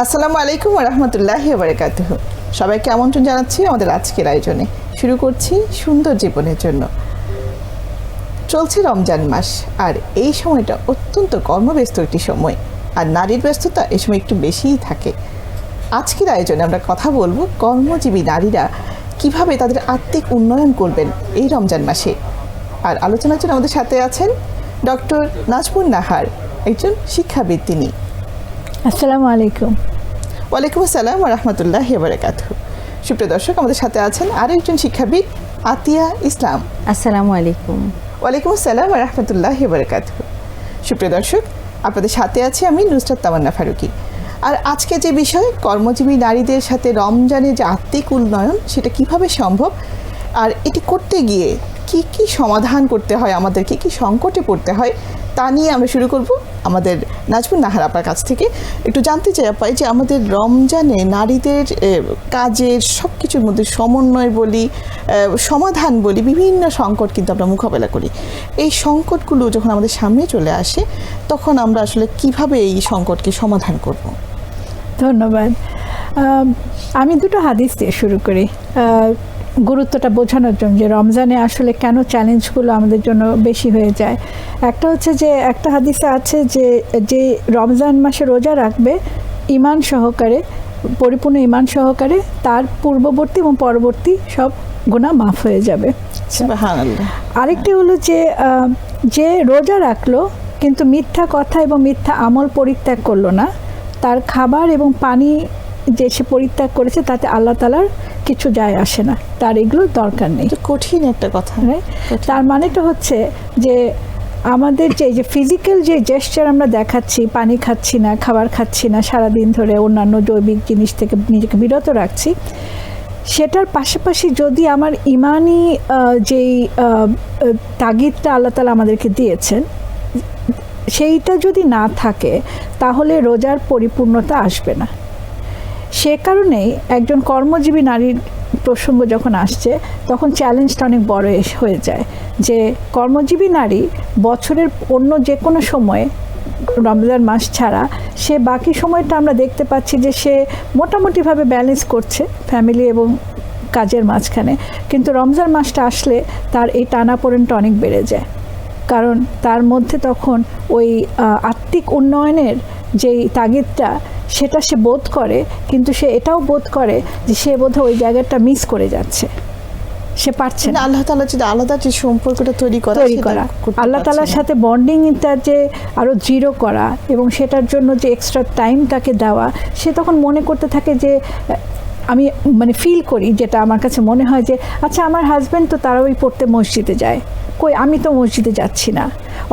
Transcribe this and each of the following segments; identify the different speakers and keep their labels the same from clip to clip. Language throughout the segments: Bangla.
Speaker 1: আসসালামু আলাইকুম রহমতুল্লাহি বারকাত সবাইকে আমন্ত্রণ জানাচ্ছি আমাদের আজকের আয়োজনে। শুরু করছি সুন্দর জীবনের জন্য। চলছে রমজান মাস, আর এই সময়টা অত্যন্ত কর্মব্যস্ত একটি সময়, আর নারীর ব্যস্ততা এই সময় একটু বেশিই থাকে। আজকের আয়োজনে আমরা কথা বলব কর্মজীবী নারীরা কীভাবে তাদের আত্মিক উন্নয়ন করবেন এই রমজান মাসে। আর আলোচনার জন্য আমাদের সাথে আছেন ডক্টর নাজমুন নাহার, একজন শিক্ষাবিদ তিনি।
Speaker 2: আসসালামু আলাইকুম।
Speaker 1: ওয়ালাইকুম আসসালাম রহমতুল্লাহ বারাকাত সুপ্রিয় দর্শক আমাদের সাথে আছেন আরেকজন শিক্ষাবিদ আতিয়া ইসলাম।
Speaker 3: আসসালামু আলাইকুম।
Speaker 1: ওয়ালাইকুম আসসালাম রহমতুল্লাহ বারাকাত সুপ্রিয় দর্শক আপনাদের সাথে আছি আমি নুসরাত তামান্না ফারুকি। আর আজকে যে বিষয় কর্মজীবী নারীদের সাথে রমজানের যে আত্মিক উন্নয়ন সেটা কীভাবে সম্ভব? আর এটি করতে গিয়ে কি কি সমাধান করতে হয় আমাদের কি কি সংকটে পড়তে হয় তা নিয়ে আমরা শুরু করব। আমাদের নাজমুন নাহার আপার কাছ থেকে একটু জানতে চাই আপাই যে আমাদের রমজানে নারীদের কাজের সব কিছুর মধ্যে সমন্বয় বলি সমাধান বলি, বিভিন্ন সংকট কিন্তু আমরা মোকাবেলা করি। এই সংকটগুলো যখন আমাদের সামনে চলে আসে, তখন আমরা আসলে কীভাবে এই সংকটকে সমাধান করব?
Speaker 2: ধন্যবাদ। আমি দুটো হাদিস দিয়ে শুরু করি। গুরুত্বটা বোঝানোর জন্য যে রমজানে আসলে কেন চ্যালেঞ্জগুলো আমাদের জন্য বেশি হয়ে যায়। একটা হচ্ছে যে একটা হাদিসে আছে যে যে রমজান মাসে রোজা রাখবে ইমান সহকারে পরিপূর্ণ ইমান সহকারে তার পূর্ববর্তী এবং পরবর্তী সব গুণা মাফ হয়ে যাবে। আরেকটি হলো যে যে রোজা রাখল কিন্তু মিথ্যা কথা এবং মিথ্যা আমল পরিত্যাগ করল না তার খাবার এবং পানি যে সে পরিত্যাগ করেছে তাতে আল্লাহ তালার কিছু যায় আসে না। তার এগুলো দরকার নেই।
Speaker 1: কঠিন একটা কথা।
Speaker 2: right? তার মানেটা হচ্ছে যে আমাদের যে যে ফিজিক্যাল যে জেস্টার আমরা দেখাচ্ছি পানি খাচ্ছি না খাবার খাচ্ছি না সারাদিন ধরে অন্যান্য জৈবিক জিনিস থেকে নিজেকে বিরত রাখছি সেটার পাশাপাশি যদি আমার ইমানি যেই তাগিদটা আল্লাহ তালা আমাদেরকে দিয়েছেন সেইটা যদি না থাকে তাহলে রোজার পরিপূর্ণতা আসবে না। সে কারণেই একজন কর্মজীবী নারীর প্রসঙ্গ যখন আসছে, তখন চ্যালেঞ্জটা অনেক বড় হয়ে যায়। যে কর্মজীবী নারী বছরের অন্য যে কোনো সময়ে, রমজান মাস ছাড়া, সে বাকি সময়টা আমরা দেখতে পাচ্ছি যে সে মোটামুটিভাবে ব্যালেন্স করছে ফ্যামিলি এবং কাজের মাঝখানে। কিন্তু রমজান মাসটা আসলে তার এই টানাপোড়েনটা অনেক বেড়ে যায়। কারণ তার মধ্যে তখন ওই আত্মিক উন্নয়নের যেই তাগিদটা সেটা সে বোধ করে কিন্তু সে এটাও বোধ করে যে সে বোধহয় ওই জায়গাটা মিস করে যাচ্ছে। সে পারছে না।
Speaker 1: আল্লাহ তালা যদি আলাদা যে সম্পর্কটা তৈরি করা
Speaker 2: তৈরি করা। আল্লাহ তালার। সাথে বন্ডিংটা যে আরও দৃঢ় করা এবং সেটার জন্য যে এক্সট্রা টাইম তাকে দেওয়া সে তখন মনে করতে থাকে যে আমি মানে ফিল করি যেটা আমার কাছে মনে হয় যে আচ্ছা আমার হাজব্যান্ড তো তারাই পড়তে মসজিদে যায়। কই, আমি তো মসজিদে যাচ্ছি না।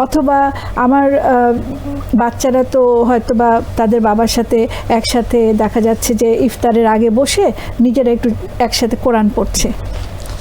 Speaker 2: অথবা আমার বাচ্চারা তো হয়তো বা তাদের বাবার সাথে একসাথে দেখা যাচ্ছে যে ইফতারের আগে বসে নিজেরা একটু একসাথে কোরআন পড়ছে।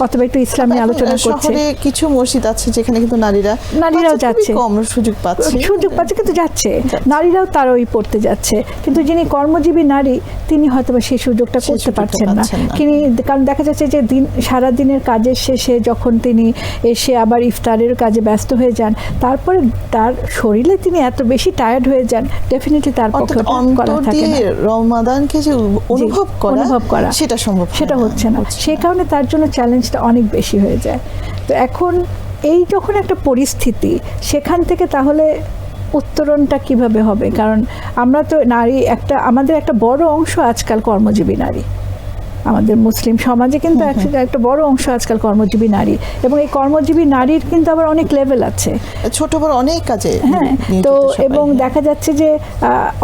Speaker 2: অথবা একটু ইসলামী
Speaker 1: এখন,
Speaker 2: আলোচনা করছে।
Speaker 1: শহরে কিছু মসজিদ আছে যেখানে কিন্তু নারীরা
Speaker 2: নারীরাও যাচ্ছে।
Speaker 1: কম সুযোগ পাচ্ছে।
Speaker 2: সুযোগ পাচ্ছে কিন্তু যাচ্ছে। নারীরাও তার ওই পড়তে যাচ্ছে। কিন্তু যিনি কর্মজীবী নারী তিনি হয়তো বা সেই সুযোগটা করতে পারছেন না। তিনি কারণ দেখা যাচ্ছে যে দিন সারা দিনের কাজের শেষে যখন তিনি এসে আবার ইফতারের কাজে ব্যস্ত হয়ে যান তারপরে তার শরীরে তিনি এত বেশি টায়ার্ড হয়ে যান ডেফিনেটলি তার পক্ষে করা থাকে না।
Speaker 1: রমাদানকে যে অনুভব করা
Speaker 2: অনুভব করা।
Speaker 1: সেটা সম্ভব
Speaker 2: সেটা হচ্ছে না। সেই কারণে তার জন্য চ্যালেঞ্জটা অনেক বেশি হয়ে যায়। তো এখন এই যখন একটা পরিস্থিতি সেখান থেকে তাহলে উত্তরণটা কীভাবে হবে? কারণ আমরা তো নারী একটা আমাদের একটা বড় অংশ আজকাল কর্মজীবী নারী। আমাদের মুসলিম সমাজে কিন্তু একটা একটা বড় অংশ আজকাল কর্মজীবী নারী। এবং এই কর্মজীবী নারীর কিন্তু আবার অনেক লেভেল আছে।
Speaker 1: ছোট বড় অনেক কাজে
Speaker 2: হ্যাঁ তো এবং
Speaker 1: হ্যাঁ।
Speaker 2: দেখা যাচ্ছে যে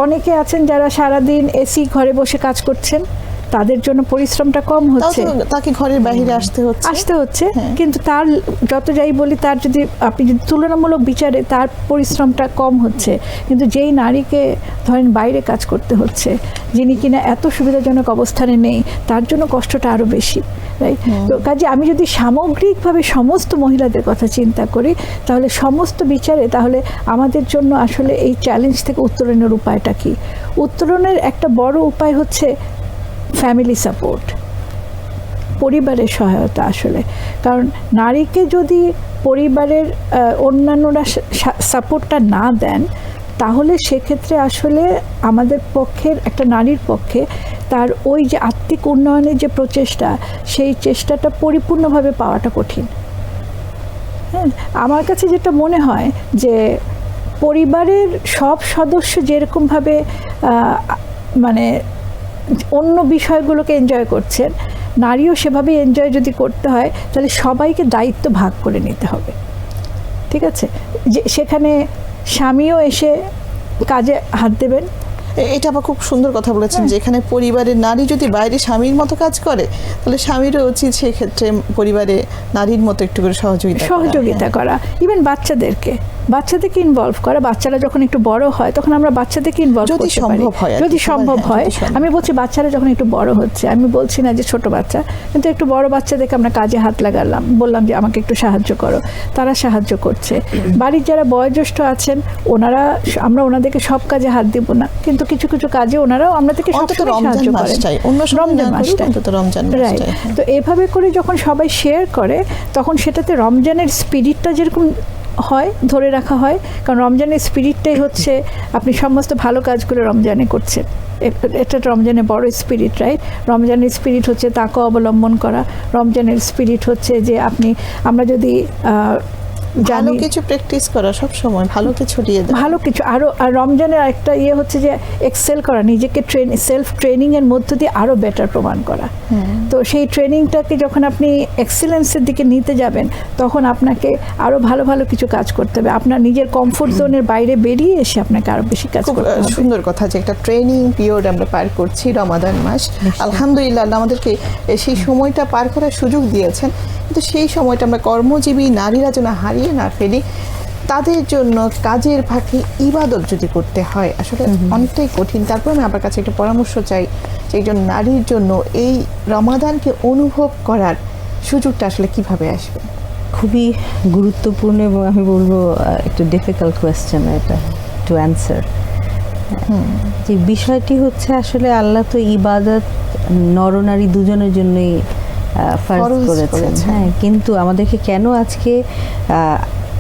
Speaker 2: অনেকে আছেন যারা সারাদিন এসি ঘরে বসে কাজ করছেন। তাদের জন্য পরিশ্রমটা কম হচ্ছে।
Speaker 1: তাকে ঘরের বাইরে আসতে হচ্ছে।
Speaker 2: আসতে হচ্ছে।
Speaker 1: হ্যাঁ।
Speaker 2: কিন্তু তার যত যাই বলি তার যদি আপনি যদি তুলনামূলক বিচারে তার পরিশ্রমটা কম হচ্ছে। কিন্তু যেই নারীকে ধরেন বাইরে কাজ করতে হচ্ছে যিনি কিনা এত সুবিধাজনক অবস্থানে নেই তার জন্য কষ্টটা আরও বেশি রাইট তো কাজে আমি যদি সামগ্রিকভাবে সমস্ত মহিলাদের কথা চিন্তা করি তাহলে সমস্ত বিচারে তাহলে আমাদের জন্য আসলে এই চ্যালেঞ্জ থেকে উত্তরণের উপায়টা কি? উত্তরণের একটা বড় উপায় হচ্ছে ফ্যামিলি সাপোর্ট পরিবারের সহায়তা আসলে। কারণ নারীকে যদি পরিবারের অন্যান্যরা সাপোর্টটা না দেন, তাহলে সেক্ষেত্রে আসলে আমাদের পক্ষের, একটা নারীর পক্ষে তার ওই যে আত্মিক উন্নয়নের যে প্রচেষ্টা, সেই চেষ্টাটা পরিপূর্ণভাবে পাওয়াটা কঠিন। হ্যাঁ আমার কাছে যেটা মনে হয় যে পরিবারের সব সদস্য যেরকমভাবে মানে অন্য বিষয়গুলোকে এনজয় করছেন নারীও সেভাবে এনজয় যদি করতে হয় তাহলে সবাইকে দায়িত্ব ভাগ করে নিতে হবে। ঠিক আছে? যে সেখানে স্বামীও এসে কাজে হাত দেবেন।
Speaker 1: এটা আবার খুব সুন্দর কথা বলেছেন যে এখানে পরিবারের নারী যদি বাইরে স্বামীর মতো কাজ করে তাহলে স্বামীরও উচিত সেই ক্ষেত্রে পরিবারে নারীর মতো একটু করে সহযোগিতা
Speaker 2: সহযোগিতা করা। ইভেন বাচ্চাদেরকে। বাচ্চাদেরকে ইনভলভ করা বাচ্চারা যখন একটু বড় হয় তখন আমরা বাচ্চাদেরকে ইনভলভ
Speaker 1: যদি সম্ভব হয়
Speaker 2: যদি সম্ভব
Speaker 1: হ্যাঁ,
Speaker 2: হয় আমি বলছি বাচ্চারা যখন একটু বড় হচ্ছে আমি বলছি না যে ছোট বাচ্চা কিন্তু একটু বড় বাচ্চাদেরকে আমরা কাজে হাত লাগালাম বললাম যে আমাকে একটু সাহায্য করো। তারা সাহায্য করছে। বাড়ির যারা বয়োজ্যেষ্ঠ আছেন ওনারা আমরা ওনাদেরকে সব কাজে হাত দিব না কিন্তু কিছু কিছু কাজে ওনারাও আমরা থেকে সাহায্য করেন।
Speaker 1: অন্য
Speaker 2: রমজান রাইট তো এভাবে করে যখন সবাই শেয়ার করে তখন সেটাতে রমজানের স্পিরিটটা যেরকম হয়, ধরে রাখা হয়। কারণ রমজানের স্পিরিটটাই হচ্ছে আপনি সমস্ত ভালো কাজগুলো রমজানে করছেন। এটা রমজানে বড় স্পিরিট রাইট রমজানের স্পিরিট হচ্ছে তাকে অবলম্বন করা। রমজানের স্পিরিট হচ্ছে যে আপনি আমরা যদি
Speaker 1: ভালো কিছু প্র্যাকটিস করা সব সময় ভালো কিছু দিয়ে। দেওয়া
Speaker 2: ভালো কিছু আরও আর রমজানের একটা ইয়ে হচ্ছে যে এক্সেল করা নিজেকে ট্রেন সেলফ ট্রেনিংয়ের মধ্য দিয়ে আরও বেটার প্রমাণ করা। তো সেই ট্রেনিংটাকে যখন আপনি এক্সিলেন্সের দিকে নিতে যাবেন তখন আপনাকে আরও ভালো ভালো কিছু কাজ করতে হবে। আপনার নিজের কমফোর্ট জোনের বাইরে বেরিয়ে এসে আপনাকে আরও বেশি কাজ করতে হবে।
Speaker 1: সুন্দর কথা যে একটা ট্রেনিং পিরিয়ড আমরা পার করছি রমাদান মাস। আলহামদুলিল্লাহ আমাদেরকে সেই সময়টা পার করার সুযোগ দিয়েছেন। কিন্তু সেই সময়টা আমরা কর্মজীবী নারীরা যেন হারিয়ে না ফেলি তাদের জন্য কাজের ফাঁকে ইবাদত যদি করতে হয় আসলে অনেকটাই কঠিন। তারপর আমি আপনার কাছে একটা পরামর্শ চাই যে একজন নারীর জন্য এই রমাদানকে অনুভব করার সুযোগটা আসলে কীভাবে আসবে?
Speaker 3: খুবই গুরুত্বপূর্ণ এবং আমি বলব একটু ডিফিকাল্ট কোয়েশ্চেন এটা টু অ্যান্সার যে বিষয়টি হচ্ছে আসলে আল্লাহ তো ইবাদত নরনারী দুজনের জন্যই ফার্জ করেছেন। হ্যাঁ কিন্তু আমাদেরকে কেন আজকে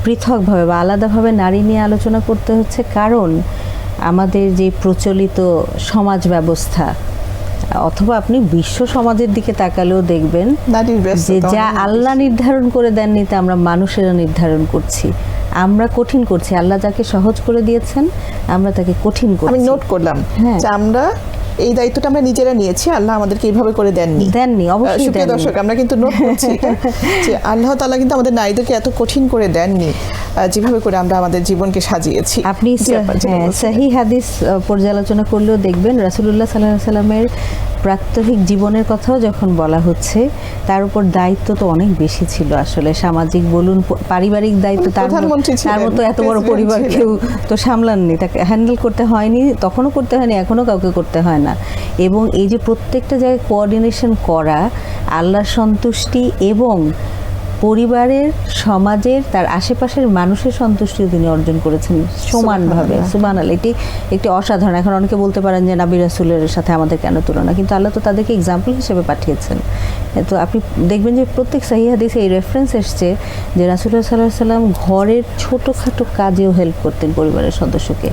Speaker 3: পৃথকভাবে বা আলাদাভাবে নারী নিয়ে আলোচনা করতে হচ্ছে? কারণ আমাদের যে প্রচলিত সমাজ ব্যবস্থা অথবা আপনি বিশ্ব সমাজের দিকে তাকালেও দেখবেন যে যা আল্লাহ নির্ধারণ করে দেননি তা আমরা মানুষেরা নির্ধারণ করছি। আমরা কঠিন করছি। আল্লাহ যাকে সহজ করে দিয়েছেন আমরা তাকে কঠিন
Speaker 1: আমি
Speaker 3: করছি।
Speaker 1: নোট করলাম
Speaker 3: হ্যাঁ।
Speaker 1: আমরা এই দায়িত্বটা আমরা নিজেরা নিয়েছি আল্লাহ আমাদেরকে এইভাবে করে দেননি
Speaker 3: দেননি অবশ্যই
Speaker 1: সুপ্রিয়। দর্শক আমরা কিন্তু নোট করছি যে আল্লাহ তাআলা কিন্তু আমাদের নারীদেরকে এত কঠিন করে দেননি যেভাবে করে আমরা আমাদের জীবনকে সাজিয়েছি
Speaker 3: আপনি
Speaker 1: যেটা
Speaker 3: হ্যাঁ। সাহি হাদিস পর্যালোচনা করলেও দেখবেন রাসূলুল্লাহ সাল্লাল্লাহু আলাইহি সাল্লামের প্রাত্যহিক জীবনের কথাও যখন বলা হচ্ছে তার উপর দায়িত্ব তো অনেক বেশি ছিল আসলে। সামাজিক বলুন পারিবারিক দায়িত্ব তার মতো- তার মতো এত বড় পরিবার কেউ তো সামলাননি। তাকে হ্যান্ডেল করতে হয়নি তখনও করতে হয়নি এখনও কাউকে করতে হয় না। এবং এই যে প্রত্যেকটা জায়গায় কোঅর্ডিনেশন করা আল্লাহর সন্তুষ্টি এবং পরিবারের সমাজের তার আশেপাশের মানুষের সন্তুষ্টিও তিনি অর্জন করেছেন সমানভাবে। সুবান আল্লাহ এটি একটি অসাধারণ। এখন অনেকে বলতে পারেন যে নাবি রাসুলের সাথে আমাদের কেন তুলনা? কিন্তু আল্লাহ তো তাদেরকে এক্সাম্পল হিসেবে পাঠিয়েছেন। তো আপনি দেখবেন যে প্রত্যেক সাহি হাদিসে এই রেফারেন্স এসছে যে রাসুল্লাহ সাল্লাহ সাল্লাম ঘরের ছোটোখাটো কাজেও হেল্প করতেন পরিবারের সদস্যকে।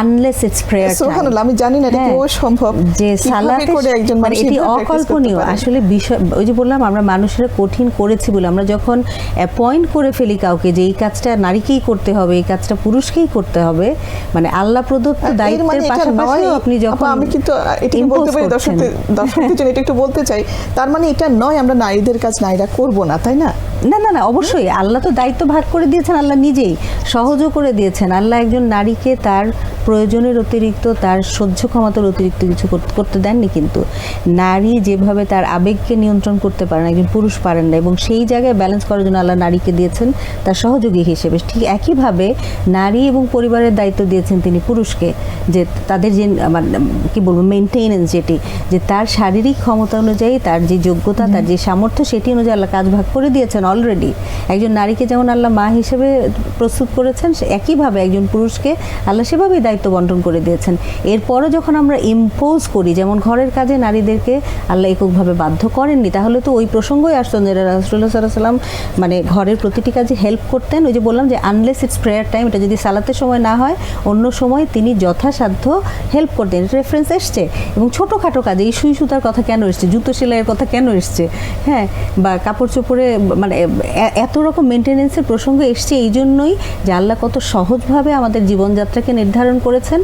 Speaker 3: আনলেস ইটস প্রেয়ার
Speaker 1: সুবহানাল্লাহ, আমি জানি না এটা কীভাবে সম্ভব।
Speaker 3: যে সালাতে
Speaker 1: করে একজন
Speaker 3: মানে এটি অকল্পনীয়। আসলে বিষয় ওই যে বললাম আমরা মানুষেরা কঠিন করেছি বলে আমরা যখন অ্যাপয়েন্ট করে ফেলি কাউকে যে এই কাজটা নারীকেই করতে হবে এই কাজটা পুরুষকেই করতে হবে মানে আল্লাহ প্রদত্ত দায়িত্বের
Speaker 1: মানে
Speaker 3: পাশাপাশি
Speaker 1: নয়,
Speaker 3: আপনি যখন
Speaker 1: আমি কিন্তু এটা বলতে পারি। দর্শকদের দর্শকদের জন্য এটা একটু বলতে চাই। তার মানে এটা নয় আমরা নারীদের কাজ নারীরা করব না তাই না?
Speaker 3: না না না অবশ্যই। আল্লাহ তো দায়িত্ব ভাগ করে দিয়েছেন আল্লাহ নিজেই সহজও করে দিয়েছেন। আল্লাহ একজন নারীকে তার প্রয়োজনের অতিরিক্ত, তার সহ্য ক্ষমতার অতিরিক্ত কিছু করতে দেননি কিন্তু। নারী যেভাবে তার আবেগকে নিয়ন্ত্রণ করতে পারে না একজন পুরুষ পারেন না এবং সেই জায়গায় ব্যালেন্স করার জন্য আল্লাহ নারীকে দিয়েছেন তার সহযোগী হিসেবে। ঠিক একইভাবে নারী এবং পরিবারের দায়িত্ব দিয়েছেন তিনি পুরুষকে, যে তাদের যে আমার কি বলব মেনটেনেন্স যেটি, যে তার শারীরিক ক্ষমতা অনুযায়ী তার যে যোগ্যতা, তার যে সামর্থ্য, সেটি অনুযায়ী আল্লাহ কাজ ভাগ করে দিয়েছেন অলরেডি একজন নারীকে যেমন আল্লাহ মা হিসেবে প্রস্তুত করেছেন একইভাবে একজন পুরুষকে আল্লাহ সেভাবেই দায়িত্ব দায়িত্ব বন্টন করে দিয়েছেন। এরপরও যখন আমরা ইম্পোজ করি, যেমন ঘরের কাজে নারীদেরকে আল্লাহ এককভাবে বাধ্য করেননি, তাহলে তো ওই প্রসঙ্গই আসতো যে রাসুল্লাহ সাল্লাহ সাল্লাম মানে ঘরের প্রতিটি কাজে হেল্প করতেন। ওই যে বললাম যে আনলেস ইটস প্রেয়ার টাইম এটা যদি সালাতের সময় না হয়, অন্য সময় তিনি যথাসাধ্য হেল্প করতেন। এটা রেফারেন্স এসছে। এবং ছোটোখাটো কাজে, এই সুই সুতার কথা কেন এসছে? জুতো সেলাইয়ের কথা কেন এসছে? হ্যাঁ বা কাপড় চোপড়ে মানে এত রকম মেনটেনেন্সের প্রসঙ্গ এসছে। এই জন্যই যে আল্লাহ কত সহজভাবে আমাদের জীবনযাত্রাকে নির্ধারণ করেছেন,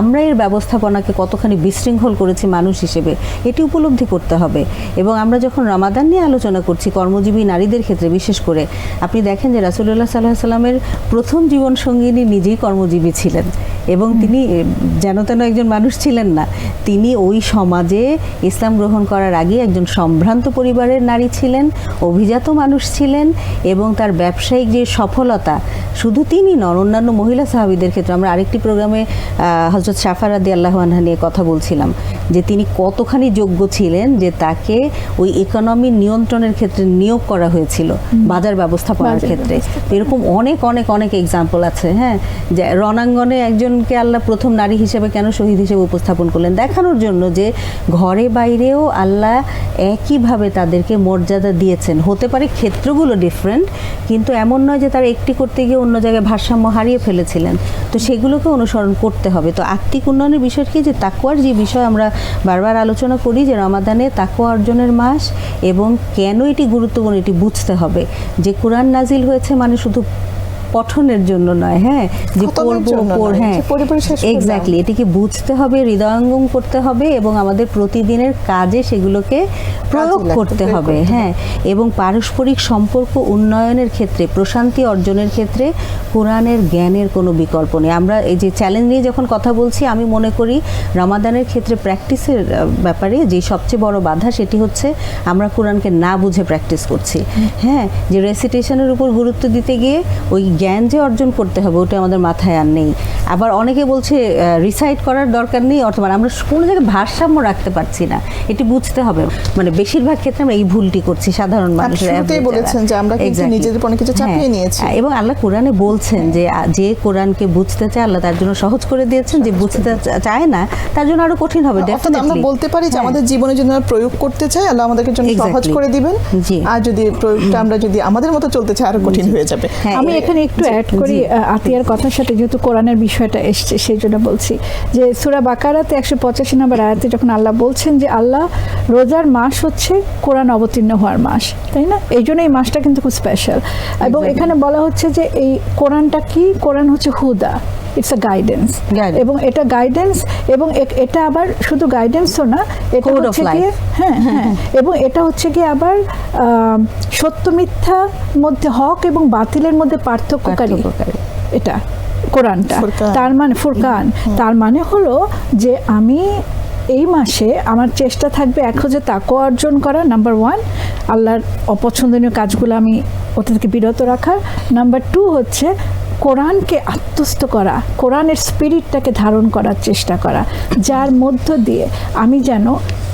Speaker 3: আমরা এর ব্যবস্থাপনাকে কতখানি বিশৃঙ্খল করেছি মানুষ হিসেবে, এটি উপলব্ধি করতে হবে। এবং আমরা যখন রমাদান নিয়ে আলোচনা করছি, কর্মজীবী নারীদের ক্ষেত্রে বিশেষ করে, আপনি দেখেন যে রাসুল্লাহ সাল্লাহ সাল্লামের প্রথম জীবন সঙ্গিনী নিজেই কর্মজীবী ছিলেন। এবং তিনি যেন তেন একজন মানুষ ছিলেন না তিনি ওই সমাজে ইসলাম গ্রহণ করার আগে একজন সম্ভ্রান্ত পরিবারের নারী ছিলেন অভিজাত মানুষ ছিলেন এবং তার ব্যবসায়িক যে সফলতা শুধু তিনি নন অন্যান্য মহিলা সাহাবিদের ক্ষেত্রে আমরা আরেকটি প্রোগ্রামে হজরত সাফার আদি আল্লাহ আনহা নিয়ে কথা বলছিলাম যে তিনি কতখানি যোগ্য ছিলেন যে তাকে ওই ইকোনমি নিয়ন্ত্রণের ক্ষেত্রে নিয়োগ করা হয়েছিল বাজার ব্যবস্থাপনার ক্ষেত্রে। এরকম অনেক অনেক অনেক এক্সাম্পল আছে হ্যাঁ যে রণাঙ্গনে একজনকে আল্লাহ প্রথম নারী হিসেবে কেন শহীদ হিসেবে উপস্থাপন করলেন? দেখানোর জন্য যে ঘরে বাইরেও আল্লাহ একইভাবে তাদেরকে মর্যাদা দিয়েছেন। হতে পারে ক্ষেত্রগুলো ডিফারেন্ট কিন্তু এমন নয় যে তারা একটি করতে গিয়ে অন্য জায়গায় ভারসাম্য হারিয়ে ফেলেছিলেন। তো সেগুলোকে অনুসরণ করতে হবে। তো আত্মিক উন্নয়নের বিষয় কি? যে তাকুয়ার যে বিষয় আমরা বারবার আলোচনা করি যে রমাদানে তাকুয়া অর্জনের মাস এবং কেন এটি গুরুত্বপূর্ণ, এটি বুঝতে হবে। যে কোরআন নাজিল হয়েছে মানে শুধু পঠনের জন্য নয় হ্যাঁ? যে পড়ব হ্যাঁ। এক্স্যাক্টলি এটিকে বুঝতে হবে হৃদয়ঙ্গম করতে হবে এবং আমাদের প্রতিদিনের কাজে সেগুলোকে প্রয়োগ করতে হবে হ্যাঁ? এবং পারস্পরিক সম্পর্ক উন্নয়নের ক্ষেত্রে প্রশান্তি অর্জনের ক্ষেত্রে কোরআনের জ্ঞানের কোনো বিকল্প নেই। আমরা এই যে চ্যালেঞ্জ নিয়ে যখন কথা বলছি আমি মনে করি রমাদানের ক্ষেত্রে প্র্যাকটিসের ব্যাপারে যে সবচেয়ে বড় বাধা সেটি হচ্ছে আমরা কোরআনকে না বুঝে প্র্যাকটিস করছি। হ্যাঁ যে রেসিটেশনের উপর গুরুত্ব দিতে গিয়ে ওই জ্ঞান যে অর্জন করতে হবে ওটা আমাদের মাথায় আর নেই। আবার অনেকে বলছে রিসাইট করার দরকার নেই অর্থাৎ আমরা কোনো জায়গায় ভারসাম্য রাখতে পারছি না। এটি বুঝতে হবে। মানে বেশিরভাগ ক্ষেত্রে আমরা এই ভুলটি করছি সাধারণ মানুষের
Speaker 1: শুরুতেই
Speaker 3: average যারা।
Speaker 1: বলেছেন যে আমরা কিন্তু নিজেদের অনেক কিছু চাপিয়ে
Speaker 3: হ্যাঁ,
Speaker 1: নিয়েছি।
Speaker 3: এবং আল্লাহ কোরআনে বলছেন যে যে কোরআনকে বুঝতে চায় আল্লাহ তার জন্য সহজ করে দিয়েছেন। যে বুঝতে চায় না তার জন্য আরও কঠিন হবে
Speaker 1: আমরা বলতে পারি যে
Speaker 3: হ্যাঁ।
Speaker 1: আমাদের জীবনে যদি আমরা প্রয়োগ করতে চাই আল্লাহ আমাদেরকে জন্য সহজ করে দিবেন। আর যদি প্রয়োগটা আমরা যদি আমাদের মতো চলতে চাই আরও কঠিন হয়ে যাবে।
Speaker 3: হ্যাঁ,
Speaker 2: আমি এখানে একটু অ্যাড করি আতিয়ার কথার সাথে যেহেতু কোরআনের বিষয়টা এসছে সেই জন্য বলছি যে সুরা বাকারাতে একশো পঁচাশি নম্বর আয়াতে যখন আল্লাহ বলছেন যে আল্লাহ রোজার মাস হচ্ছে কোরআন অবতীর্ণ হওয়ার মাস তাই না? এই জন্য এই মাসটা কিন্তু খুব স্পেশাল এবং এখানে বলা হচ্ছে যে এই কোরআনটা কি? কোরআন হচ্ছে হুদা। ইটস আ গাইডেন্স এবং এটা গাইডেন্স এবং এটা আবার শুধু গাইডেন্সও না এটা হচ্ছে. গিয়ে হ্যাঁ হ্যাঁ। এবং এটা হচ্ছে কি আবার সত্য মিথ্যা মধ্যে হক এবং বাতিলের মধ্যে পার্থক্যকারী।
Speaker 3: পার্থক্যকারী।
Speaker 2: এটা কোরআনটা। তার মানে ফুরকান। তার মানে হলো যে আমি এই মাসে আমার চেষ্টা থাকবে এক হচ্ছে তাকো অর্জন করা নাম্বার ওয়ান আল্লাহর অপছন্দনীয় কাজগুলো আমি ওটা থেকে বিরত রাখার। নাম্বার টু হচ্ছে কোরআনকে আত্মস্থ করা, কোরআনের স্পিরিটটাকে ধারণ করার চেষ্টা করা, যার মধ্য দিয়ে আমি যেন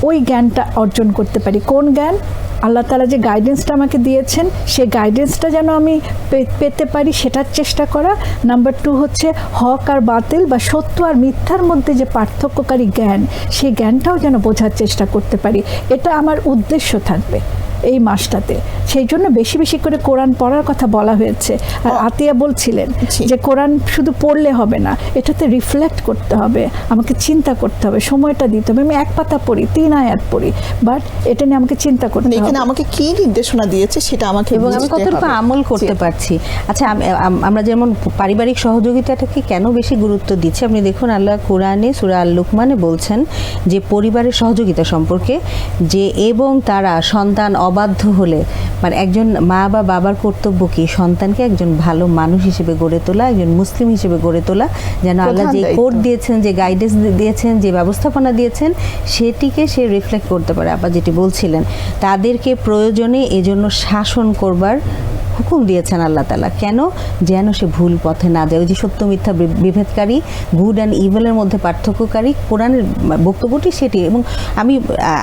Speaker 2: ওই জ্ঞানটা অর্জন করতে পারি। কোন জ্ঞান? আল্লাহ তালা যে গাইডেন্সটা আমাকে দিয়েছেন, সেই গাইডেন্সটা যেন আমি পেতে পারি, সেটার চেষ্টা করা। নাম্বার টু হচ্ছে হক আর বাতিল বা সত্য আর মিথ্যার মধ্যে যে পার্থক্যকারী জ্ঞান, সেই জ্ঞানটাও যেন বোঝার চেষ্টা করতে পারি। এটা আমার উদ্দেশ্য থাকবে। এই মাসটাতে। সেই জন্য বেশি বেশি করে কোরআন পড়ার কথা বলা হয়েছে। আর আতিয়া বলছিলেন যে কোরআন শুধু পড়লে হবে না এটাতে রিফ্লেক্ট করতে হবে আমাকে চিন্তা করতে হবে সময়টা দিতে হবে। আমি এক পাতা পড়ি তিন আয়াত পড়ি বাট এটা নিয়ে আমাকে চিন্তা করতে
Speaker 1: মানে
Speaker 2: হবে।
Speaker 1: এখানে আমাকে কি নির্দেশনা দিয়েছে সেটা আমাকে
Speaker 3: এবং আমি কতটুকু আমল করতে পারছি? আচ্ছা আম- আম- আমরা যেমন পারিবারিক সহযোগিতাটাকে কেন বেশি গুরুত্ব দিচ্ছি? আপনি দেখুন আল্লাহ কোরআনে সুরা আল লুকমানে বলছেন যে পরিবারের সহযোগিতা সম্পর্কে যে এবং তারা সন্তান অবাধ্য হলে মানে একজন মা বা বাবার কর্তব্য কি? সন্তানকে একজন ভালো মানুষ হিসেবে গড়ে তোলা একজন মুসলিম হিসেবে গড়ে তোলা যেন আল্লাহ যে
Speaker 1: কোর্ট
Speaker 3: কোড দিয়েছেন যে গাইডেন্স দিয়েছেন যে ব্যবস্থাপনা দিয়েছেন সেটিকে সে রিফ্লেক্ট করতে পারে। আবার যেটি বলছিলেন তাদেরকে প্রয়োজনে এজন্য শাসন করবার হুকুম দিয়েছেন আল্লাহ তালা কেন? যেন সে ভুল পথে না যায়। ওই যে সত্য মিথ্যা বিভেদকারী গুড অ্যান্ড ইভেলের মধ্যে পার্থক্যকারী কোরআনের বক্তব্যটি সেটি। এবং আমি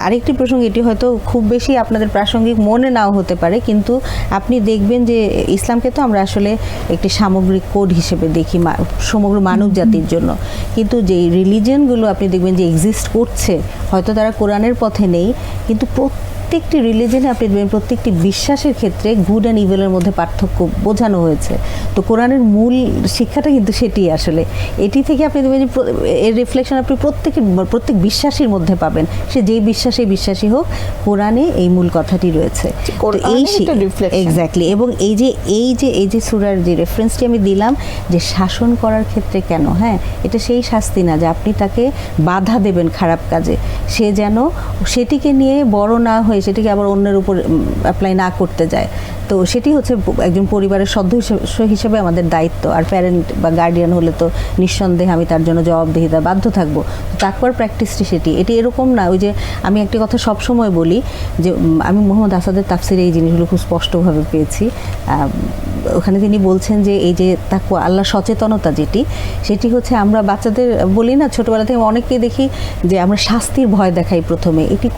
Speaker 3: আরেকটি প্রসঙ্গ, এটি হয়তো খুব বেশি আপনাদের প্রাসঙ্গিক মনে নাও হতে পারে, কিন্তু আপনি দেখবেন যে ইসলামকে তো আমরা আসলে একটি সামগ্রিক কোড হিসেবে দেখি সমগ্র মানব জাতির জন্য। কিন্তু যে রিলিজিয়নগুলো আপনি দেখবেন যে এক্সিস্ট করছে, হয়তো তারা কোরআনের পথে নেই, কিন্তু প্রত্যেকটি রিলিজনে আপনি দেখবেন প্রত্যেকটি বিশ্বাসের ক্ষেত্রে গুড অ্যান্ড ইভেলের মধ্যে পার্থক্য বোঝানো হয়েছে। তো কোরআনের মূল শিক্ষাটা কিন্তু সেটি আসলে। এটি থেকে আপনি দেখবেন যে এর রিফ্লেকশন আপনি প্রত্যেকের প্রত্যেক বিশ্বাসীর মধ্যে পাবেন। সে যেই বিশ্বাসে বিশ্বাসী হোক কোরআনে এই মূল কথাটি রয়েছে। এই এক্স্যাক্টলি এবং এই যে এই যে এই যে সুরার যে রেফারেন্সটি আমি দিলাম যে শাসন করার ক্ষেত্রে কেন হ্যাঁ এটা সেই শাস্তি না যে আপনি তাকে বাধা দেবেন খারাপ কাজে। সে যেন সেটিকে নিয়ে বড় না হয়ে সেটিকে আবার অন্যের উপর অ্যাপ্লাই না করতে যায়। তো সেটি হচ্ছে একজন পরিবারের সদস্য হিসেবে- আমাদের দায়িত্ব। আর প্যারেন্ট বা গার্ডিয়ান হলে তো নিঃসন্দেহে আমি তার জন্য জবাবদিহিতা বাধ্য থাকব। তারপর প্র্যাকটিসটি সেটি। এটি এরকম না, ওই যে আমি একটি কথা সবসময় বলি যে আমি মোহাম্মদ আসাদের তাফসিরে এই জিনিসগুলো খুব স্পষ্টভাবে পেয়েছি। ওখানে তিনি বলছেন যে, এই যে তাকুয়া আল্লাহ সচেতনতা যেটি, সেটি হচ্ছে আমরা বাচ্চাদের বলি না, ছোটবেলা থেকে অনেককে দেখি যে আমরা শাস্তির ভয় দেখাই প্রথমে। এটি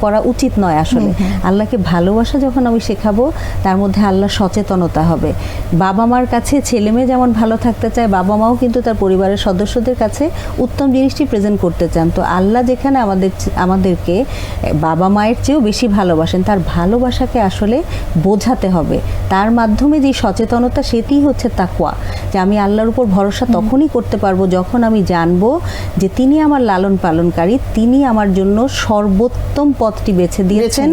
Speaker 3: কর- উচিত নয় আসলে। আল্লাহকে ভালোবাসা যখন আমি শেখাবো তার মধ্যে আল্লাহ সচেতনতা হবে। বাবা মার কাছে ছেলে মেয়ে যেমন ভালো থাকতে চায় বাবা মাও কিন্তু তার পরিবারের সদস্যদের কাছে উত্তম জিনিসটি প্রেজেন্ট করতে চান। তো আল্লাহ যেখানে আমাদের আমাদেরকে বাবা মায়ের চেয়েও বেশি ভালোবাসেন তার ভালোবাসাকে আসলে বোঝাতে হবে। তার মাধ্যমে যে সচেতনতা সেটিই হচ্ছে তাকুয়া যে আমি আল্লাহর উপর ভরসা তখনই করতে পারব যখন আমি জানব যে তিনি আমার লালন পালনকারী তিনি আমার জন্য সর্বোত্তম পথটি বেছে দিয়েছেন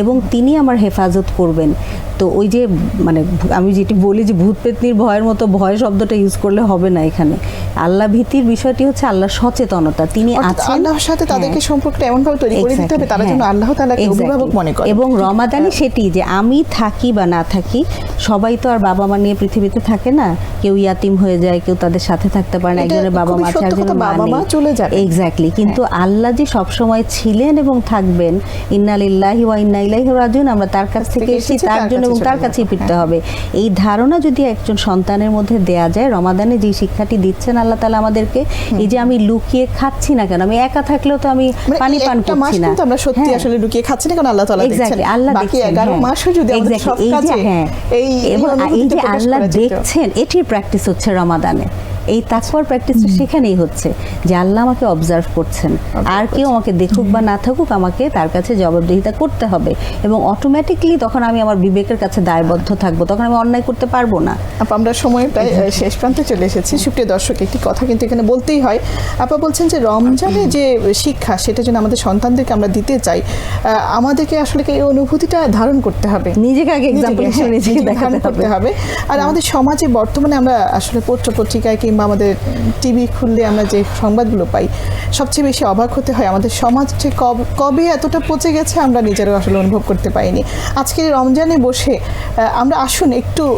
Speaker 3: এবং তিনি আমার হেফাজত করবেন। তো ওই যে মানে আমি যেটি বলি যে ভূত পেতনির ভয়ের মতো ভয় শব্দটা ইউজ করলে হবে না এখানে। আল্লাহ ভীতির বিষয়টি হচ্ছে আল্লাহ সচেতনতা। তিনি আছেন।
Speaker 1: আল্লাহর সাথে তাদেরকে
Speaker 3: হ্যাঁ।
Speaker 1: সম্পর্কটা এমন ভাবে তৈরি করে দিতে হবে তারা যেন
Speaker 3: হ্যাঁ।
Speaker 1: আল্লাহ তাআলাকে অভিভাবক মনে করে।
Speaker 3: এবং রমাদানি সেটি যে আমি থাকি বা না থাকি সবাই তো আর বাবা মা নিয়ে পৃথিবীতে থাকে না। কেউ ইয়াতিম হয়ে যায় কেউ তাদের সাথে থাকতে পারে না একজনের বাবা মা আছে একজনের
Speaker 1: বাবা মা চলে যাবে।
Speaker 3: এক্স্যাক্টলি কিন্তু আল্লাহ যে সব সময় ছিলেন এবং থাকবেন ইন্নালিল্লাহি ওয়া ইন্না ইলাইহি রাজিউন আমরা তার কাছ থেকে এসেছি তার জন্য এবং তার কাছেই ফিরতে হবে। এই ধারণা যদি একজন সন্তানের মধ্যে দেয়া যায় রমাদানে যে শিক্ষাটি দিচ্ছেন আল্লাহ তালা আমাদেরকে এই যে আমি লুকিয়ে খাচ্ছি না কেন? আমি একা থাকলেও তো আমি
Speaker 1: মানে
Speaker 3: পানি পান করছি না।
Speaker 1: আমরা সত্যি
Speaker 3: হ্যাঁ।
Speaker 1: আসলে লুকিয়ে খাচ্ছি না কারণ আল্লাহ তাআলা দেখছেন
Speaker 3: আল্লাহ
Speaker 1: বাকি 11
Speaker 3: হ্যাঁ।
Speaker 1: মাসও যদি আমাদের সব কাজে
Speaker 3: হ্যাঁ,
Speaker 1: এই এই
Speaker 3: যে আল্লাহ দেখছেন এটির প্র্যাকটিস হচ্ছে রমাদানে। এই তাকওয়ার প্র্যাকটিসটা সেখানেই হচ্ছে যে আল্লাহ আমাকে অবজার্ভ করছেন। আর কেউ আমাকে দেখুক বা না থাকুক আমাকে তার কাছে জবাবদিহিতা করতে হবে। এবং অটোমেটিকলি তখন আমি আমার বিবেকের কাছে দায়বদ্ধ থাকব তখন আমি অন্যায় করতে পারব না।
Speaker 1: আপা আমরা সময় প্রায় শেষ প্রান্তে চলে এসেছি। সুপ্রিয় দর্শক একটি কথা কিন্তু এখানে বলতেই হয়। আপা বলছেন যে রমজানে যে শিক্ষা সেটা যেন আমাদের সন্তানদেরকে আমরা দিতে চাই আমাদেরকে আসলে এই অনুভূতিটা ধারণ করতে হবে?
Speaker 3: নিজেকে আগে এক্সাম্পল
Speaker 1: নিজেকে,
Speaker 3: হিসেবে
Speaker 1: হ্যাঁ,
Speaker 3: নিজেকে দেখাতে হবে।
Speaker 1: হবে। আর আমাদের সমাজে বর্তমানে আমরা আসলে পত্র পত্রিকায় কিংবা আমাদের টিভি খুললে আমরা যে সংবাদগুলো পাই, সবচেয়ে বেশি অবাক হতে হয় আমাদের সমাজ যে কব- কবে এতটা পচে গেছে আমরা নিজেরাও আসলে অনুভব করতে পাইনি আজকে রমজানে বসে আমরা আসুন একটু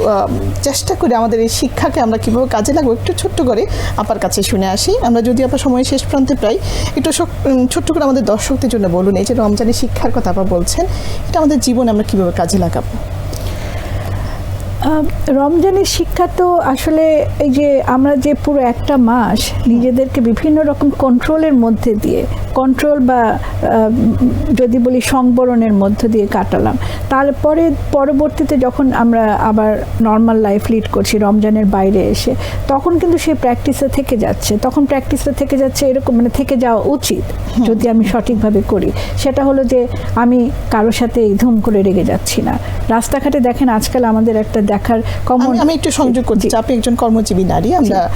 Speaker 1: চেষ্টা করে আমাদের এই শিক্ষাকে আমরা কীভাবে কাজে লাগবো একটু ছোট্ট করে আপার কাছে শুনে আসি। আমরা যদি আপনার সময় শেষ প্রান্তে প্রায় একটু ছোট্ট করে আমাদের দর্শকদের জন্য বলুন, এই যে রমজানের শিক্ষার কথা আপা বলছেন, এটা আমাদের জীবনে আমরা কীভাবে কাজে লাগাবো?
Speaker 2: রমজানের শিক্ষা তো আসলে এই যে আমরা যে পুরো একটা মাস নিজেদেরকে বিভিন্ন রকম কন্ট্রোলের মধ্যে দিয়ে কন্ট্রোল বা যদি বলি সংবরণের মধ্য দিয়ে কাটালাম। তারপরে পরবর্তীতে যখন আমরা আবার নর্মাল লাইফ লিড করছি রমজানের বাইরে এসে তখন কিন্তু সেই প্র্যাকটিসে থেকে যাচ্ছে। তখন প্র্যাকটিসে থেকে যাচ্ছে এরকম মানে থেকে যাওয়া উচিত যদি আমি সঠিকভাবে করি। সেটা হলো যে আমি কারোর সাথে এই ধুম করে রেগে যাচ্ছি না। রাস্তাঘাটে দেখেন আজকাল আমাদের একটা দেখার কমন
Speaker 1: আমি- আমি একটু সংযোগ করছি। আপনি একজন কর্মজীবী নারী আমরা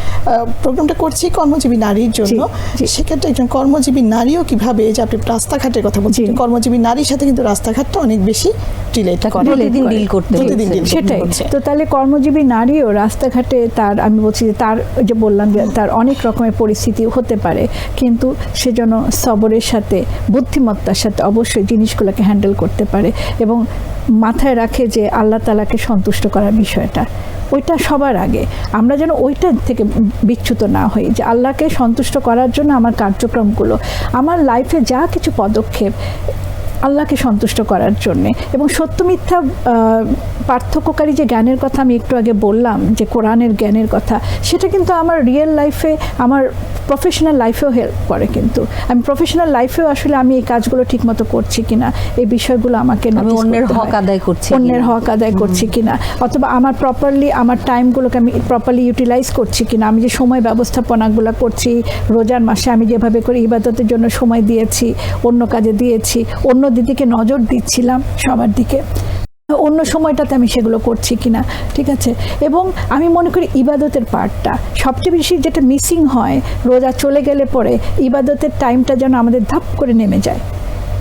Speaker 1: প্রোগ্রামটা করছি কর্মজীবী নারীর জন্য। সেক্ষেত্রে একজন কর্মজীবী নারীও কীভাবে যে আপনি রাস্তাঘাটের কথা বলছেন কর্মজীবী নারীর সাথে কিন্তু রাস্তাঘাটটা অনেক বেশি রিলেট করে।
Speaker 3: প্রতিদিন ডিল করতে
Speaker 1: প্রতিদিন
Speaker 3: হচ্ছে।
Speaker 1: deal করতে
Speaker 2: সেটাই। তো তাহলে কর্মজীবী নারীও রাস্তাঘাটে তার আমি বলছি যে তার ওই যে বললাম যে তার অনেক রকমের পরিস্থিতি হতে পারে কিন্তু সে যেন সবরের সাথে বুদ্ধিমত্তার সাথে অবশ্যই জিনিসগুলোকে হ্যান্ডেল করতে পারে এবং মাথায় রাখে যে আল্লাহ তালাকে সন্তুষ্ট করার বিষয়টা। ওইটা সবার আগে। আমরা যেন ওইটা থেকে বিচ্যুত না হই যে আল্লাহকে সন্তুষ্ট করার জন্য আমার কার্যক্রমগুলো, আমার লাইফে যা কিছু পদক্ষেপ আল্লাহকে সন্তুষ্ট করার জন্যে। এবং সত্য মিথ্যা পার্থক্যকারী যে জ্ঞানের কথা আমি একটু আগে বললাম যে কোরআনের জ্ঞানের কথা সেটা কিন্তু আমার রিয়েল লাইফে আমার প্রফেশনাল লাইফেও হেল্প করে কিন্তু। আমি প্রফেশনাল লাইফেও আসলে আমি এই কাজগুলো ঠিকমতো করছি কিনা এই বিষয়গুলো আমাকে
Speaker 3: আমি অন্যের হক আদায় করছি
Speaker 2: অন্যের হক আদায় করছি কিনা অথবা আমার প্রপারলি আমার টাইমগুলোকে আমি প্রপারলি ইউটিলাইজ করছি কিনা আমি যে সময় ব্যবস্থাপনাগুলো করছি রোজার মাসে আমি যেভাবে করে ইবাদতের জন্য সময় দিয়েছি অন্য কাজে দিয়েছি অন্য দিদিকে নজর দিচ্ছিলাম সবার দিকে। অন্য সময়টাতে আমি সেগুলো করছি কিনা, ঠিক আছে? এবং আমি মনে করি ইবাদতের পার্টটা। সবচেয়ে বেশি যেটা মিসিং হয়, রোজা চলে গেলে পরে ইবাদতের টাইমটা যেন আমাদের ধাপ করে নেমে যায়।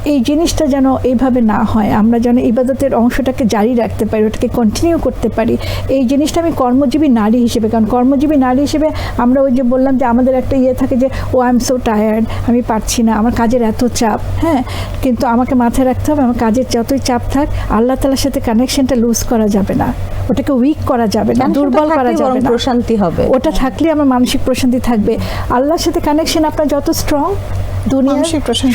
Speaker 2: এই জিনিসটা যেন এইভাবে না হয় আমরা যেন ইবাদতের অংশটাকে জারি রাখতে পারি ওটাকে কন্টিনিউ করতে পারি। এই জিনিসটা আমি কর্মজীবী নারী হিসেবে কারণ কর্মজীবী নারী হিসেবে আমরা ওই যে বললাম যে আমাদের একটা ইয়ে থাকে যে oh I am so tired আমি পারছি না আমার কাজের এত চাপ। হ্যাঁ কিন্তু আমাকে মাথায় রাখতে হবে আমার কাজের যতই চাপ থাক আল্লাহ তালার সাথে কানেকশনটা লুজ করা যাবে না। ওটাকে উইক করা যাবে না দুর্বল করা যাবে না।
Speaker 3: প্রশান্তি হবে।
Speaker 2: ওটা থাকলে আমার মানসিক প্রশান্তি থাকবে। আল্লাহর সাথে কানেকশন আপনার যত স্ট্রং দুনিয়ার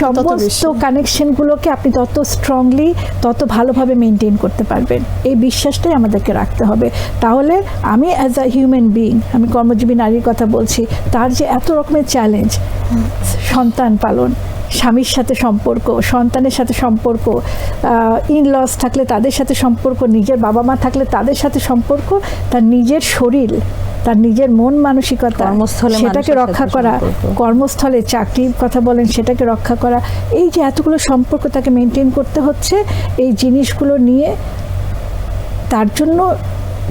Speaker 2: সমস্ত কানেকশনগুলোকে আপনি তত স্ট্রংলি তত ভালোভাবে মেনটেন করতে পারবেন। এই বিশ্বাসটাই আমাদেরকে রাখতে হবে। তাহলে আমি অ্যাজ আ হিউম্যান বিইং আমি কর্মজীবী নারীর কথা বলছি তার যে এত রকমের চ্যালেঞ্জ সন্তান পালন স্বামীর সাথে সম্পর্ক সন্তানের সাথে সম্পর্ক ইন লস থাকলে তাদের সাথে সম্পর্ক নিজের বাবা মা থাকলে তাদের সাথে সম্পর্ক তার নিজের শরীর তার নিজের মন মানসিকতা
Speaker 3: কর্মস্থলে
Speaker 2: সেটাকে রক্ষা করা কর্মস্থলে চাকরির কথা বলেন সেটাকে রক্ষা করা এই যে এতগুলো সম্পর্ক তাকে মেনটেন করতে হচ্ছে এই জিনিসগুলো নিয়ে তার জন্য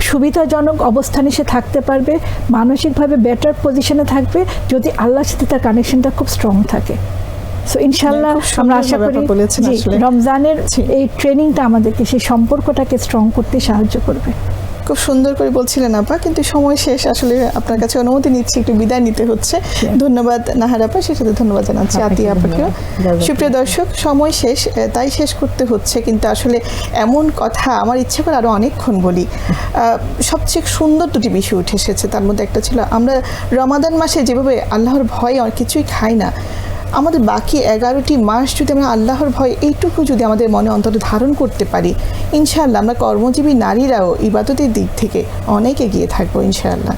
Speaker 2: সুবিধাজনক অবস্থানে সে থাকতে পারবে মানসিকভাবে বেটার পজিশনে থাকবে যদি আল্লাহর সাথে তার কানেকশনটা খুব স্ট্রং থাকে। সো ইনশাল্লাহ আমরা আশা করি। রমজানের এই ট্রেনিংটা আমাদেরকে সেই সম্পর্কটাকে স্ট্রং করতে সাহায্য করবে।
Speaker 1: খুব সুন্দর করে বলছিলেন আপা কিন্তু সময় শেষ। আসলে আপনার কাছে অনুমতি নিচ্ছি একটু বিদায় নিতে হচ্ছে। ধন্যবাদ নাহার আপা সে সাথে ধন্যবাদ জানাচ্ছি আতিয়া আপাকেও সুপ্রিয় দর্শক সময় শেষ তাই শেষ করতে হচ্ছে কিন্তু আসলে এমন কথা আমার ইচ্ছে করে আরও অনেকক্ষণ বলি। আহ, সবচেয়ে সুন্দর দুটি বিষয় উঠে এসেছে তার মধ্যে একটা ছিল আমরা রমাদান মাসে যেভাবে আল্লাহর ভয়ে আর কিছুই খাই না আমাদের বাকি এগারোটি মাস যদি আমরা আল্লাহর ভয় এইটুকু যদি আমাদের মনে অন্তত ধারণ করতে পারি ইনশাআল্লাহ আমরা কর্মজীবী নারীরাও ইবাদতের দিক থেকে অনেক এগিয়ে থাকব ইনশাআল্লাহ।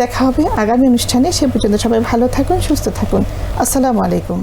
Speaker 1: দেখা হবে আগামী অনুষ্ঠানে। সে পর্যন্ত সবাই ভালো থাকুন সুস্থ থাকুন। আসসালামু আলাইকুম।